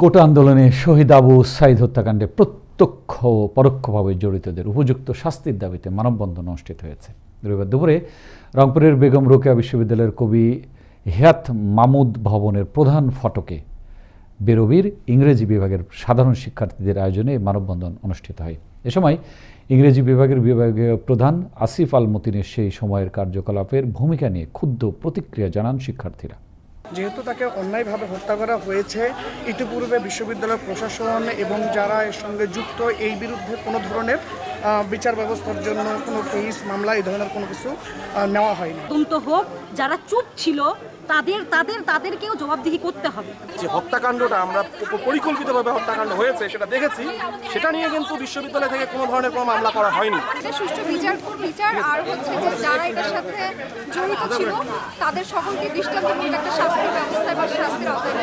কোটা আন্দোলনে শহীদ আবু সাইদ হত্যাকাণ্ডে প্রত্যক্ষ ও পরোক্ষভাবে জড়িতদের উপযুক্ত শাস্তির দাবিতে মানববন্ধন অনুষ্ঠিত হয়েছে। রবিবার দুপুরে রংপুরের বেগম রোকেয়া বিশ্ববিদ্যালয়ের কবি হেয়াত মামুদ ভবনের প্রধান ফটকে বেরবির ইংরেজি বিভাগের সাধারণ শিক্ষার্থীদের আয়োজনে মানববন্ধন অনুষ্ঠিত হয়। এ সময় ইংরেজি বিভাগের বিভাগীয় প্রধান আসিফ আল মতিনের সেই সময়ের কার্যকলাপের ভূমিকা নিয়ে ক্ষুব্ধ প্রতিক্রিয়া জানান শিক্ষার্থীরা। যেহেতু তাকে অন্যায়ভাবে হত্যা করা হয়েছে, ইতিপূর্বে বিশ্ববিদ্যালয় প্রশাসন এবং যারা এর সঙ্গে যুক্ত এই বিরুদ্ধে কোনো ধরনের বিচার ব্যবস্থার জন্য কোনো কেস মামলা, এই ধরনের কোনো কিছু নেওয়া হয়নি। তদন্ত হোক, যারা চুপ ছিল তাদের তাদের তাদেরকেও জবাবদিহি করতে হবে যে হত্যাকাণ্ডটা আমরা পরিকল্পিতভাবে হত্যাকাণ্ড হয়েছে সেটা দেখেছি সেটা নিয়ে কিন্তু বিশ্ববিদ্যালয় থেকে কোনো ধরনের কোনো মামলা করা হয়নি সুষ্ঠু বিচার বিচার আর হচ্ছে যে যারা এটার সাথে জড়িত ছিল তাদের সকলকে দৃষ্টান্তমূলক একটা শাস্তির ব্যবস্থা বা শাস্তির আওতায়।